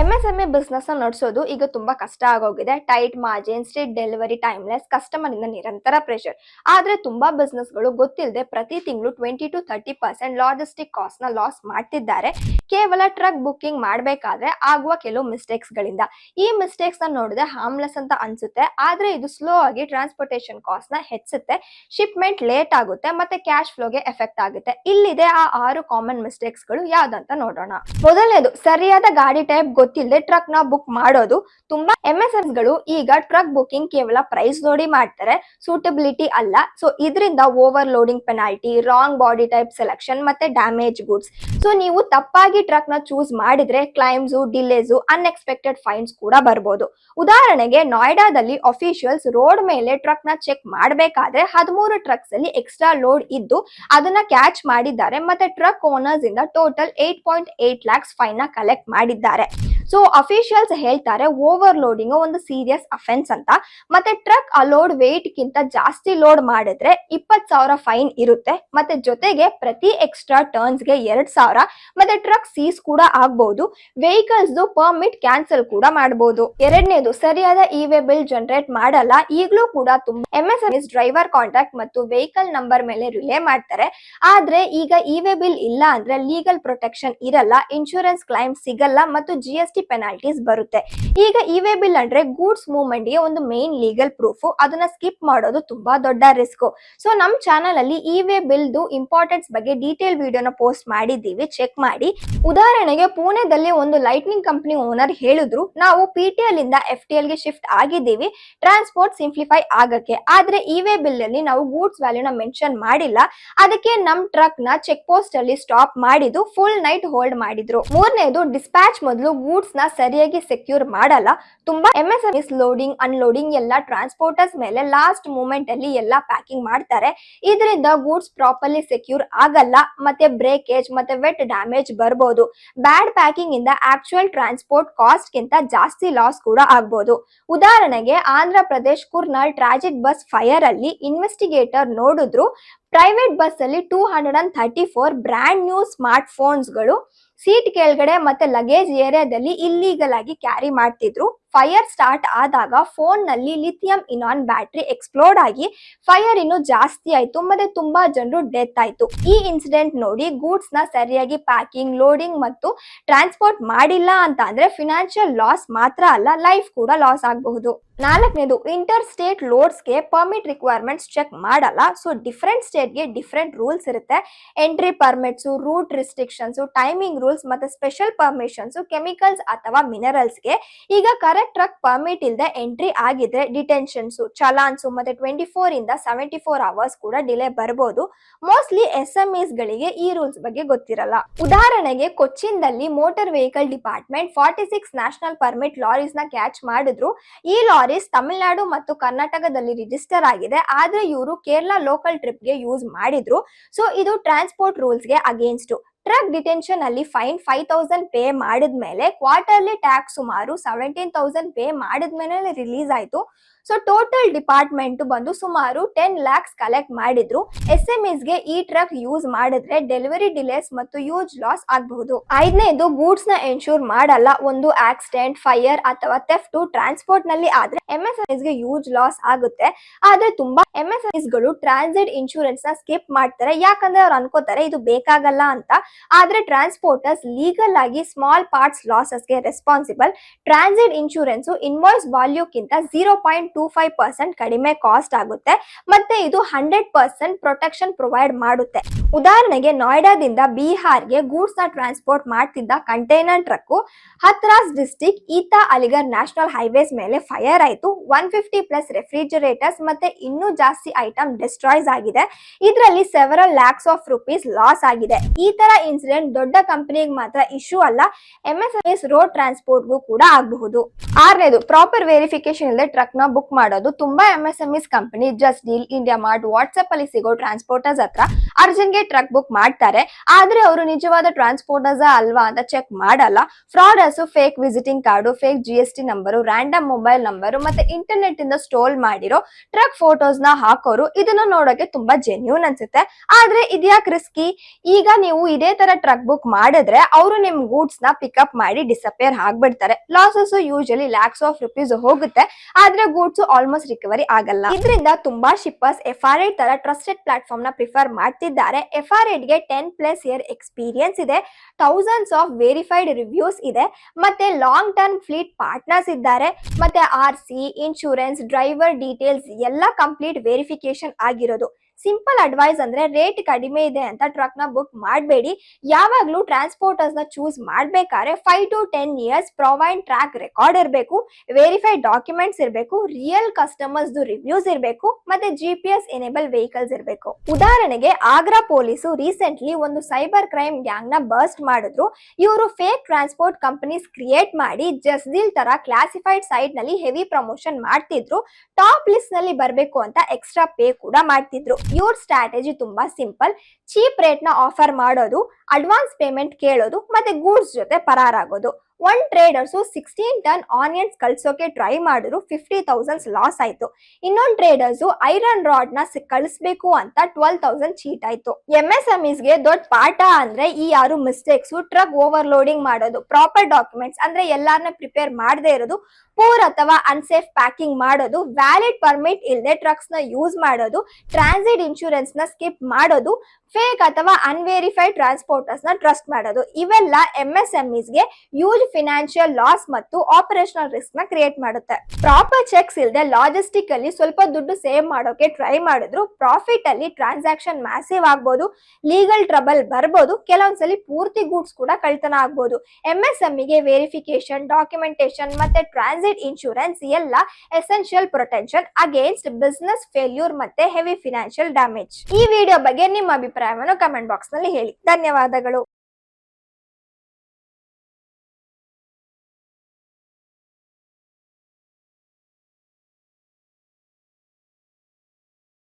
M S M E business ನಡೆಸೋದು ಈಗ ತುಂಬಾ ಕಷ್ಟ ಆಗೋಗಿದೆ. Tight margin strict delivery timelines customer ಇಂದ ನಿರಂತರ ಪ್ರೆಷರ್ ಆದ್ರೆ ತುಂಬಾ ಬಿಸ್ನೆಸ್ಗಳು ಗೊತ್ತಿಲ್ಲದೆ ಪ್ರತಿ ತಿಂಗಳು twenty to thirty percent logistic ಕಾಸ್ಟ್ನ loss ಮಾಡ್ತಿದ್ದಾರೆ. ಕೇವಲ ಟ್ರಕ್ ಬುಕ್ಕಿಂಗ್ ಮಾಡಬೇಕಾದ್ರೆ ಆಗುವ ಕೆಲವು ಮಿಸ್ಟೇಕ್ಸ್ ಗಳಿಂದ. ಈ ಮಿಸ್ಟೇಕ್ಸ್ನ ನೋಡಿದ್ರೆ ಹಾರ್ಮ್ಲೆಸ್ ಅಂತ ಅನ್ಸುತ್ತೆ. ಆದ್ರೆ ಇದು ಸ್ಲೋ ಆಗಿ ಟ್ರಾನ್ಸ್ಪೋರ್ಟೇಷನ್ ಕಾಸ್ಟ್ನ ಹೆಚ್ಚುತ್ತೆ. ಶಿಪ್ಮೆಂಟ್ ಲೇಟ್ ಆಗುತ್ತೆ ಮತ್ತೆ ಕ್ಯಾಶ್ ಫ್ಲೋಗೆ ಎಫೆಕ್ಟ್ ಆಗುತ್ತೆ. ಇಲ್ಲಿದೆ ಆ ಆರು ಕಾಮನ್ ಮಿಸ್ಟೇಕ್ಸ್ಗಳು ಯಾವ್ದಂತ ನೋಡೋಣ. ಮೊದಲನೇದು, ಸರಿಯಾದ ಗಾಡಿ ಟೈಪ್ ಗೊತ್ತಿಲ್ಲದೆ ಟ್ರಕ್ನ ಬುಕ್ ಮಾಡೋದು ತುಂಬಾ ಎಂ ಎಸ್ಗಳು ಈಗ ಟ್ರಕ್ ಬುಕ್ಕಿಂಗ್ ಕೇವಲ ಪ್ರೈಸ್ ನೋಡಿ ಮಾಡ್ತಾರೆ ಸೂಟಬಿಲಿಟಿ ಅಲ್ಲ. ಸೊ ಇದರಿಂದ over loading penalty wrong body type selection ಮತ್ತೆ ಡ್ಯಾಮೇಜ್ ಗುಡ್ಸ್ ಸೊ ನೀವು ತಪ್ಪಾಗಿ ಟ್ರಕ್ನ ಚೂಸ್ ಮಾಡಿದ್ರೆ ಕ್ಲೈಮ್ಸು ಡಿಲೇಸು ಅನ್ಎಕ್ಸ್ಪೆಕ್ಟೆಡ್ ಫೈನ್ಸ್ ಕೂಡ ಬರ್ಬೋದು. ಉದಾಹರಣೆಗೆ ನೋಯ್ಡಾದಲ್ಲಿ ಅಫಿಷಿಯಲ್ಸ್ ರೋಡ್ ಮೇಲೆ ಟ್ರಕ್ನ ಚೆಕ್ ಮಾಡಬೇಕಾದ್ರೆ ಹದಿಮೂರು ಟ್ರಕ್ಸ್ ಅಲ್ಲಿ ಎಕ್ಸ್ಟ್ರಾ ಲೋಡ್ ಇದ್ದು ಅದನ್ನ ಕ್ಯಾಚ್ ಮಾಡಿದ್ದಾರೆ. ಮತ್ತೆ ಟ್ರಕ್ ಓನರ್ಸ್ ಇಂದ total eight point eight lakhs ಫೈನ್ನ collect ಮಾಡಿದ್ದಾರೆ. ಸೊ ಅಫಿಷಿಯಲ್ಸ್ ಹೇಳ್ತಾರೆ ಓವರ್ ಲೋಡಿಂಗ್ ಒಂದು ಸೀರಿಯಸ್ ಅಫೆನ್ಸ್ ಅಂತ. ಮತ್ತೆ ಟ್ರಕ್ ಅಲೋಡ್ ವೇಟ್ ಗಿಂತ ಜಾಸ್ತಿ ಲೋಡ್ ಮಾಡಿದ್ರೆ ಇಪ್ಪತ್ ಸಾವಿರ ಫೈನ್ ಇರುತ್ತೆ. ಮತ್ತೆ ಜೊತೆಗೆ ಪ್ರತಿ ಎಕ್ಸ್ಟ್ರಾ ಟರ್ನ್ಸ್ಗೆ ಎರಡ್ ಸಾವಿರ. ಮತ್ತೆ ಟ್ರಕ್ ಸೀಸ್ ಕೂಡ ಆಗ್ಬಹುದು ವೆಹಿಕಲ್ಸ್ ಪರ್ಮಿಟ್ ಕ್ಯಾನ್ಸಲ್ ಕೂಡ ಮಾಡಬಹುದು ಎರಡನೇದು, ಸರಿಯಾದ ಇ-ವೇ ಬಿಲ್ ಜನರೇಟ್ ಮಾಡಲ್ಲ. ಈಗಲೂ ಕೂಡ ತುಂಬಾ ಎಂ ಎಸ್ ಡ್ರೈವರ್ ಕಾಂಟ್ಯಾಕ್ಟ್ ಮತ್ತು ವೆಹಿಕಲ್ ನಂಬರ್ ಮೇಲೆ ರಿಲೇ ಮಾಡ್ತಾರೆ. ಆದ್ರೆ ಈಗ ಇ-ವೇ ಬಿಲ್ ಇಲ್ಲ ಅಂದ್ರೆ ಲೀಗಲ್ ಪ್ರೊಟೆಕ್ಷನ್ ಇರಲ್ಲ. ಇನ್ಶೂರೆನ್ಸ್ ಕ್ಲೈಮ್ ಸಿಗಲ್ಲ. ಮತ್ತು ಜಿ ಎಸ್ ಟಿ ಪೆನಾಲ್ಟೀಸ್ ಬರುತ್ತೆ. ಈಗ ಇ-ವೇ ಬಿಲ್ ಅಂದ್ರೆ ಗೂಡ್ಸ್ ಮೂವ್ಮೆಂಟ್ಗೆ ಒಂದು ಮೇನ್ ಲೀಗಲ್ ಪ್ರೂಫ್ ಅದನ್ನ ಸ್ಕಿಪ್ ಮಾಡೋದು ತುಂಬಾ ದೊಡ್ಡ ರಿಸ್ಕ್ ಸೊ ನಮ್ ಚಾನಲ್ ಅಲ್ಲಿ ಇ-ವೇ ಬಿಲ್ ದು ಇಂಪಾರ್ಟೆನ್ಸ್ ಬಗ್ಗೆ ಡೀಟೇಲ್ ವಿಡಿಯೋನ ಪೋಸ್ಟ್ ಮಾಡಿದ್ದೀವಿ. ಚೆಕ್ ಮಾಡಿ. ಉದಾಹರಣೆಗೆ ಪುಣೆದಲ್ಲಿ ಒಂದು ಲೈಟ್ನಿಂಗ್ ಕಂಪನಿ ಓನರ್ ಹೇಳಿದ್ರು, ನಾವು ಪಿ ಟಿ ಎಲ್ ಇಂದ ಎಫ್ ಟಿ ಎಲ್ಗೆ ಶಿಫ್ಟ್ ಆಗಿದ್ದೀವಿ. ಟ್ರಾನ್ಸ್ಪೋರ್ಟ್ ಸಿಂಪ್ಲಿಫೈ ಆಗಕ್ಕೆ. ಆದ್ರೆ ಇ-ವೇ ಬಿಲ್ ಅಲ್ಲಿ ನಾವು ಗೂಡ್ಸ್ ವ್ಯಾಲ್ಯೂನ ಮೆನ್ಷನ್ ಮಾಡಿಲ್ಲ. ಅದಕ್ಕೆ ನಮ್ ಟ್ರಕ್ನ ಚೆಕ್ ಪೋಸ್ಟ್ ಅಲ್ಲಿ ಸ್ಟಾಪ್ ಮಾಡಿದ್ದು ಫುಲ್ ನೈಟ್ ಹೋಲ್ಡ್ ಮಾಡಿದ್ರು. ಮೂರನೇದು ಡಿಸ್ಪ್ಯಾಚ್ ಮೊದಲು ಗೂಡ್ಸ್ ನ ಸರಿಯಾಗಿ ಸೆಕ್ಯೂರ್ ಮಾಡಲ್ಲ. ತುಂಬಾ M S S loading unloading ಎಲ್ಲ ಟ್ರಾನ್ಸ್ಪೋರ್ಟರ್ಸ್ ಮೇಲೆ ಲಾಸ್ಟ್ ಮೂಮೆಂಟ್ ಅಲ್ಲಿ ಎಲ್ಲ ಪ್ಯಾಕಿಂಗ್ ಮಾಡ್ತಾರೆ. ಇದರಿಂದ ಗೂಡ್ಸ್ ಪ್ರಾಪರ್ಲಿ ಸೆಕ್ಯೂರ್ ಆಗಲ್ಲ. ಮತ್ತೆ ಬ್ರೇಕೇಜ್ ಮತ್ತೆ ವೆಟ್ ಡ್ಯಾಮೇಜ್ ಬರ್ಬೋದು. ಬ್ಯಾಡ್ ಪ್ಯಾಕಿಂಗ್ ಇಂದ ಆಕ್ಚುಯಲ್ ಟ್ರಾನ್ಸ್ಪೋರ್ಟ್ ಕಾಸ್ಟ್ ಗಿಂತ ಜಾಸ್ತಿ ಲಾಸ್ ಕೂಡ ಆಗ್ಬೋದು. ಉದಾಹರಣೆಗೆ, Andhra Pradesh, Kurnool tragic bus fire ಅಲ್ಲಿ ಇನ್ವೆಸ್ಟಿಗೇಟರ್ ನೋಡಿದ್ರು ಪ್ರೈವೇಟ್ ಬಸ್ ಅಲ್ಲಿ two hundred and thirty four brand new smart ಫೋನ್ಸ್ಗಳು seat ಕೆಳಗಡೆ ಮತ್ತೆ ಲಗೇಜ್ ಏರಿಯಾದಲ್ಲಿ ಇಲ್ಲೀಗಲ್ ಆಗಿ ಕ್ಯಾರಿ ಮಾಡ್ತಿದ್ರು. ಫೈರ್ ಸ್ಟಾರ್ಟ್ ಆದಾಗ ಫೋನ್ನಲ್ಲಿ ಲಿಥಿಯಂ ಇನಾನ್ ಬ್ಯಾಟ್ರಿ ಎಕ್ಸ್ಪ್ಲೋರ್ಡ್ ಆಗಿ ಫೈರ್ ಇನ್ನು ಜಾಸ್ತಿ ಆಯ್ತು, ಮತ್ತೆ ತುಂಬಾ ಜನರು ಡೆತ್ ಆಯ್ತು. ಈ ಇನ್ಸಿಡೆಂಟ್ ನೋಡಿ ಗೂಡ್ಸ್ನ ಸರಿಯಾಗಿ ಪ್ಯಾಕಿಂಗ್ ಲೋಡಿಂಗ್ ಮತ್ತು ಟ್ರಾನ್ಸ್ಪೋರ್ಟ್ ಮಾಡಿಲ್ಲ ಅಂತ ಅಂದ್ರೆ ಫಿನಾನ್ಷಿಯಲ್ ಲಾಸ್ ಮಾತ್ರ ಅಲ್ಲ ಲೈಫ್ ಕೂಡ ಲಾಸ್ ಆಗಬಹುದು. ನಾಲ್ಕನೇದು ಇಂಟರ್ ಸ್ಟೇಟ್ ಲೋಡ್ಸ್ಗೆ ಪರ್ಮಿಟ್ ರಿಕ್ವೈರ್ಮೆಂಟ್ಸ್ ಚೆಕ್ ಮಾಡಲ್ಲ. ಸೊ ಡಿಫ್ರೆಂಟ್ ಸ್ಟೇಟ್ಗೆ ಡಿಫ್ರೆಂಟ್ ರೂಲ್ಸ್ ಇರುತ್ತೆ. Entry permits route restrictions timing rules ಮತ್ತೆ ಸ್ಪೆಷಲ್ ಪರ್ಮಿಷನ್ಸು ಕೆಮಿಕಲ್ಸ್ ಅಥವಾ ಮಿನರಲ್ಸ್ಗೆ ಈಗ ಕರೆಕ್ಟ್ ಟ್ರಕ್ ಪರ್ಮಿಟ್ ಇಲ್ಲದೆ ಎಂಟ್ರಿ ಆಗಿದ್ರೆ ಡಿಟೆನ್ಷನ್ಸು ಚಲಾನ್ಸು ಮತ್ತೆ ಟ್ವೆಂಟಿ ಫೋರ್ ಇಂದ ಸೆವೆಂಟಿ ಫೋರ್ ಅವರ್ಸ್ ಕೂಡ ಡಿಲೇ ಬರಬಹುದು ಮೋಸ್ಟ್ಲಿ ಎಸ್ ಎಂ ಗಳಿಗೆ ಈ ರೂಲ್ಸ್ ಬಗ್ಗೆ ಗೊತ್ತಿರಲ್ಲ. ಉದಾಹರಣೆಗೆ ಕೊಚ್ಚಿನ್ದಲ್ಲಿ motor vehicle department forty six national permit ಲಾರೀಸ್ನ catch ಮಾಡಿದ್ರು. ಈ ಲಾರೀಸ್ ತಮಿಳುನಾಡು ಮತ್ತು ಕರ್ನಾಟಕದಲ್ಲಿ ರಿಜಿಸ್ಟರ್ ಆಗಿದೆ. ಆದ್ರೆ ಇವರು ಕೇರಳ ಲೋಕಲ್ ಟ್ರಿಪ್ಗೆ ಯೂಸ್ ಮಾಡಿದ್ರು. ಸೊ ಇದು ಟ್ರಾನ್ಸ್ಪೋರ್ಟ್ ರೂಲ್ಸ್ಗೆ ಅಗೇನ್ಸ್ಟ್ ಟ್ರಕ್ ಡಿಟೆನ್ಷನ್ ಅಲ್ಲಿ ಫೈನ್ ಫೈವ್ ತೌಸಂಡ್ ಪೇ ಮಾಡಿದ್ಮೇಲೆ ಕ್ವಾರ್ಟರ್ಲಿ ಟ್ಯಾಕ್ಸ್ ಸುಮಾರು ಸೆವೆಂಟೀನ್ ತೌಸಂಡ್ ಪೇ ಮಾಡಿದ್ಮೇಲೆ ರಿಲೀಸ್ ಆಯ್ತು. ಸೊ ಟೋಟಲ್ ಡಿಪಾರ್ಟ್ಮೆಂಟ್ ಬಂದು ಸುಮಾರು ಟೆನ್ ಲ್ಯಾಕ್ಸ್ ಕಲೆಕ್ಟ್ ಮಾಡಿದ್ರು. ಎಸ್ ಎಂ ಗೆ ಈ ಟ್ರಕ್ ಯೂಸ್ ಮಾಡಿದ್ರೆ ಡೆಲಿವರಿ ಡಿಲೇಸ್ ಮತ್ತು ಯೂಜ್ ಲಾಸ್ ಆಗಬಹುದು. ಐದನೇದು ಗೂಡ್ಸ್ನ ಎನ್ಶೂರ್ ಮಾಡಲ್ಲ. ಒಂದು ಆಕ್ಸಿಡೆಂಟ್ ಫೈರ್ ಅಥವಾ ಥೆಫ್ಟ್ ಟ್ರಾನ್ಸ್ಪೋರ್ಟ್ನಲ್ಲಿ ಆದ್ರೆ ಎಂ ಎಸ್ಗೆ ಯೂಜ್ ಲಾಸ್ ಆಗುತ್ತೆ. ಆದ್ರೆ ತುಂಬಾ ಎಂ ಎಸ್ಗಳು ಟ್ರಾನ್ಸಿಟ್ ಇನ್ಶೂರೆನ್ಸ್ನ ಸ್ಕಿಪ್ ಮಾಡ್ತಾರೆ. ಯಾಕಂದ್ರೆ ಅವ್ರು ಅನ್ಕೋತಾರೆ ಇದು ಬೇಕಾಗಲ್ಲ ಅಂತ. ಆದ್ರೆ ಟ್ರಾನ್ಸ್ಪೋರ್ಟರ್ಸ್ ಲೀಗಲ್ ಆಗಿ ಸ್ಮಾಲ್ ಪಾರ್ಟ್ಸ್ ಲಾಸಸ್ಗೆ responsible transit insurance invoice ವಾಲ್ಯೂಕ್ಕಿಂತ zero point two five percent ಕಡಿಮೆ ಕಾಸ್ಟ್ ಆಗುತ್ತೆ. ಮತ್ತೆ ಇದು ಹಂಡ್ರೆಡ್ ಪರ್ಸೆಂಟ್ ಪ್ರೊಟೆಕ್ಷನ್ ಪ್ರೊವೈಡ್ ಮಾಡುತ್ತೆ. ಉದಾಹರಣೆಗೆ ನೋಯ್ಡಾದಿಂದ ಬಿಹಾರ್ಗೆ ಗೂಡ್ಸ್ನ ಟ್ರಾನ್ಸ್ಪೋರ್ಟ್ ಮಾಡ್ತಿದ್ದ container truck Hathras district Etah Aligarh national highways ಮೇಲೆ ಫೈರ್ ಆಯ್ತು. ಒನ್ ಫಿಫ್ಟಿ ಪ್ಲಸ್ ರೆಫ್ರಿಜರೇಟರ್ಸ್ ಮತ್ತೆ ಇನ್ನೂ ಜಾಸ್ತಿ ಐಟಮ್ ಡಿಸ್ಟ್ರಾಯ್ಸ್ ಆಗಿದೆ. ಇದರಲ್ಲಿ several lakhs of rupees loss ಆಗಿದೆ. ಈ ತರ ಇನ್ಸಿಡೆಂಟ್ ದೊಡ್ಡ ಕಂಪನಿಗೆ ಮಾತ್ರ ಇಶ್ಯೂ ಅಲ್ಲ ಎಂಎಸ್ಎಸ್ ಎಸ್ ಎಸ್ ರೋಡ್ ಟ್ರಾನ್ಸ್ಪೋರ್ಟ್ಗೂ ಕೂಡ ಆಗಬಹುದು. ಆರನೇದು ಪ್ರಾಪರ್ ವೆರಿಫಿಕೇಶನ್ ಇಲ್ಲದೆ ಟ್ರಕ್ನ ಬುಕ್ ಮಾಡೋದು ತುಂಬಾ M S M Es company Just Dial India Mart WhatsApp ಅಲ್ಲಿ ಸಿಗೋ ಟ್ರಾನ್ಸ್ಪೋರ್ಟರ್ಸ್ ಹತ್ರ ಅರ್ಜೆಂಟ್ಗೆ ಟ್ರಕ್ ಬುಕ್ ಮಾಡ್ತಾರೆ. ಆದ್ರೆ ಅವರು ನಿಜವಾದ ಟ್ರಾನ್ಸ್ಪೋರ್ಟರ್ಸ್ ಅಲ್ವಾ ಅಂತ ಚೆಕ್ ಮಾಡಲ್ಲ. Frauders fake visiting card fake G S T number random mobile number ಮತ್ತೆ ಇಂಟರ್ನೆಟ್ ಇಂದ ಸ್ಟೋಲ್ ಮಾಡಿರೋ ಟ್ರಕ್ ಫೋಟೋಸ್ನ ಹಾಕೋರು ಇದನ್ನ ನೋಡೋಕೆ ತುಂಬಾ ಜೆನ್ಯೂನ್ ಅನ್ಸುತ್ತೆ. ಆದ್ರೆ ಇದ್ಯಾಕ್ ರಿಸ್ಕಿ ಈಗ ನೀವು ಇದೇ ತರ ಟ್ರಕ್ ಬುಕ್ ಮಾಡಿದ್ರೆ ಅವರು ನಿಮ್ ಗೂಡ್ಸ್ನ ಪಿಕಪ್ ಮಾಡಿ ಡಿಸಪೇರ್ ಆಗ್ಬಿಡ್ತಾರೆ. Losses usually lakhs of rupees ಹೋಗುತ್ತೆ. ಆದ್ರೆ ಗೂಡ್ಸ್ ಆಲ್ಮೋಸ್ಟ್ ರಿಕವರಿ ಆಗಲ್ಲ. ಇದರಿಂದ ತುಂಬಾ ಶಿಪ್ಪರ್ಸ್ ಎಫ್ ತರ ಟ್ರಸ್ಟೆಡ್ ಪ್ಲಾಟ್ಫಾರ್ಮ್ನ ಪ್ರಿಫರ್ ಮಾಡ್ತಿದ್ದಾರೆ ಎಫ್ ಆರ್ಗೆ ಟೆನ್ ಪ್ಲಸ್ ಇಯರ್ ಎಕ್ಸ್ಪೀರಿಯನ್ಸ್ ಇದೆ. ಥೌಸಂಡ್ಸ್ ಆಫ್ ವೆರಿಫೈಡ್ ರಿವ್ಯೂಸ್ ಇದೆ. ಮತ್ತೆ ಲಾಂಗ್ ಟರ್ಮ್ ಫ್ಲೀಟ್ ಪಾರ್ಟ್ನರ್ಸ್ ಇದ್ದಾರೆ. ಮತ್ತೆ R C insurance driver details ಎಲ್ಲ ಕಂಪ್ಲೀಟ್ ವೆರಿಫಿಕೇಶನ್ ಆಗಿರೋದು. ಸಿಂಪಲ್ ಅಡ್ವೈಸ್ ಅಂದ್ರೆ ರೇಟ್ ಕಡಿಮೆ ಇದೆ ಅಂತ ಟ್ರಕ್ನ ಬುಕ್ ಮಾಡಬೇಡಿ. ಯಾವಾಗ್ಲೂ ಟ್ರಾನ್ಸ್ಪೋರ್ಟರ್ಸ್ನ ಚೂಸ್ ಮಾಡ್ಬೇಕಾದ್ರೆ five to ten years provide track record ಇರಬೇಕು ವೆರಿಫೈಡ್ ಡಾಕ್ಯುಮೆಂಟ್ಸ್ ಇರಬೇಕು ರಿಯಲ್ ಕಸ್ಟಮರ್ಸ್ ರಿವ್ಯೂಸ್ ಇರಬೇಕು, ಮತ್ತೆ G P S enable vehicles ಇರಬೇಕು. ಉದಾಹರಣೆಗೆ ಆಗ್ರಾ ಪೊಲೀಸು ರೀಸೆಂಟ್ಲಿ ಒಂದು ಸೈಬರ್ ಕ್ರೈಮ್ ಗ್ಯಾಂಗ್ನ ಬರ್ಸ್ಟ್ ಮಾಡಿದ್ರು. ಇವರು ಫೇಕ್ ಟ್ರಾನ್ಸ್ಪೋರ್ಟ್ ಕಂಪನೀಸ್ ಕ್ರಿಯೇಟ್ ಮಾಡಿ ಜಸ್ದಿಲ್ ತರ ಕ್ಲಾಸಿಫೈಡ್ ಸೈಟ್ನಲ್ಲಿ ಹೆವಿ ಪ್ರಮೋಷನ್ ಮಾಡ್ತಿದ್ರು. ಟಾಪ್ ಲಿಸ್ಟ್ನಲ್ಲಿ ಬರಬೇಕು ಅಂತ ಎಕ್ಸ್ಟ್ರಾ ಪೇ ಕೂಡ ಮಾಡ್ತಿದ್ರು. ಇವ್ರ ಸ್ಟ್ರಾಟಜಿ ತುಂಬಾ ಸಿಂಪಲ್ ಚೀಪ್ ರೇಟ್ನ ಆಫರ್ ಮಾಡೋದು ಅಡ್ವಾನ್ಸ್ ಪೇಮೆಂಟ್ ಕೇಳೋದು ಮತ್ತೆ ಗೂಡ್ಸ್ ಜೊತೆ ಪರಾರಾಗೋದು. One traders sixteen ton onions ಕಳ್ಸೋಕೆ try ಮಾಡಿದ್ರು ಫಿಫ್ಟಿ ತೌಸಂಡ್ಸ್ ಲಾಸ್ ಆಯ್ತು. ಇನ್ನೊಂದು ಟ್ರೇಡರ್ಸ್ ಐರನ್ ರಾಡ್ನ ಕಳಿಸ್ಬೇಕು ಅಂತ ಟ್ವೆಲ್ ತೌಸಂಡ್ ಚೀಟ್ ಆಯ್ತು. ಎಂ ಎಸ್ಗೆ ದೊಡ್ಡ ಪಾಠ ಅಂದ್ರೆ ಈ ಯಾರು ಮಿಸ್ಟೇಕ್ಸ್ ಟ್ರಕ್ ಓವರ್ಲೋಡಿಂಗ್ ಮಾಡೋದು ಪ್ರಾಪರ್ ಡಾಕ್ಯುಮೆಂಟ್ಸ್ ಅಂದ್ರೆ ಎಲ್ಲಾರನ್ನ ಪ್ರಿಪೇರ್ ಮಾಡದೇ ಇರೋದು ಪೂರ್ ಅಥವಾ ಅನ್ಸೇಫ್ ಪ್ಯಾಕಿಂಗ್ ಮಾಡೋದು ವ್ಯಾಲಿಡ್ ಪರ್ಮಿಟ್ ಇಲ್ಲದೆ ಟ್ರಕ್ಸ್ನ ಯೂಸ್ ಮಾಡೋದು ಟ್ರಾನ್ಸಿಟ್ ಇನ್ಶೂರೆನ್ಸ್ನ ಸ್ಕಿಪ್ ಮಾಡೋದು ಫೇಕ್ ಅಥವಾ ಅನ್ವೆರಿಫೈಡ್ ಟ್ರಾನ್ಸ್ಪೋರ್ಟರ್ಸ್ನ ಟ್ರಸ್ಟ್ ಮಾಡೋದು. ಇವೆಲ್ಲ ಎಂ ಎಸ್ಗೆ ಯೂಜ್ ಫಿನಾನ್ಷಿಯಲ್ ಲಾಸ್ ಮತ್ತು ಆಪರೇಷನಲ್ ರಿಸ್ಕ್ನ ಕ್ರಿಯೇಟ್ ಮಾಡುತ್ತೆ. ಪ್ರಾಪರ್ ಚೆಕ್ಸ್ ಇಲ್ಲದೆ ಲಾಜಿಸ್ಟಿಕ್ ಅಲ್ಲಿ ಸ್ವಲ್ಪ ದುಡ್ಡು ಸೇವ್ ಮಾಡೋಕೆ ಟ್ರೈ ಮಾಡಿದ್ರು ಪ್ರಾಫಿಟ್ ಅಲ್ಲಿ ಟ್ರಾನ್ಸಾಕ್ಷನ್ ಮ್ಯಾಸಿವ್ ಆಗ್ಬೋದು ಲೀಗಲ್ ಟ್ರಬಲ್ ಬರ್ಬೋದು, ಕೆಲವೊಂದ್ಸಲಿ ಪೂರ್ತಿ ಗೂಡ್ಸ್ ಕೂಡ ಕಳ್ತನ ಆಗ್ಬೋದು. ಎಂ ಎಸ್ ಇಗೆ ವೆರಿಫಿಕೇಶನ್ ಡಾಕ್ಯುಮೆಂಟೇಶನ್ ಮತ್ತೆ ಟ್ರಾನ್ಸಿಟ್ ಇನ್ಶೂರೆನ್ಸ್ ಎಲ್ಲ essential protection against business failure ಮತ್ತೆ ಹೆವಿ ಫಿನಾನ್ಷಿಯಲ್ ಡ್ಯಾಮೇಜ್ ಈ ವಿಡಿಯೋ ಬಗ್ಗೆ ನಿಮ್ಮ ಅಭಿಪ್ರಾಯವನ್ನು ಕಮೆಂಟ್ ಬಾಕ್ಸ್ನಲ್ಲಿ ಹೇಳಿ. ಧನ್ಯವಾದಗಳು.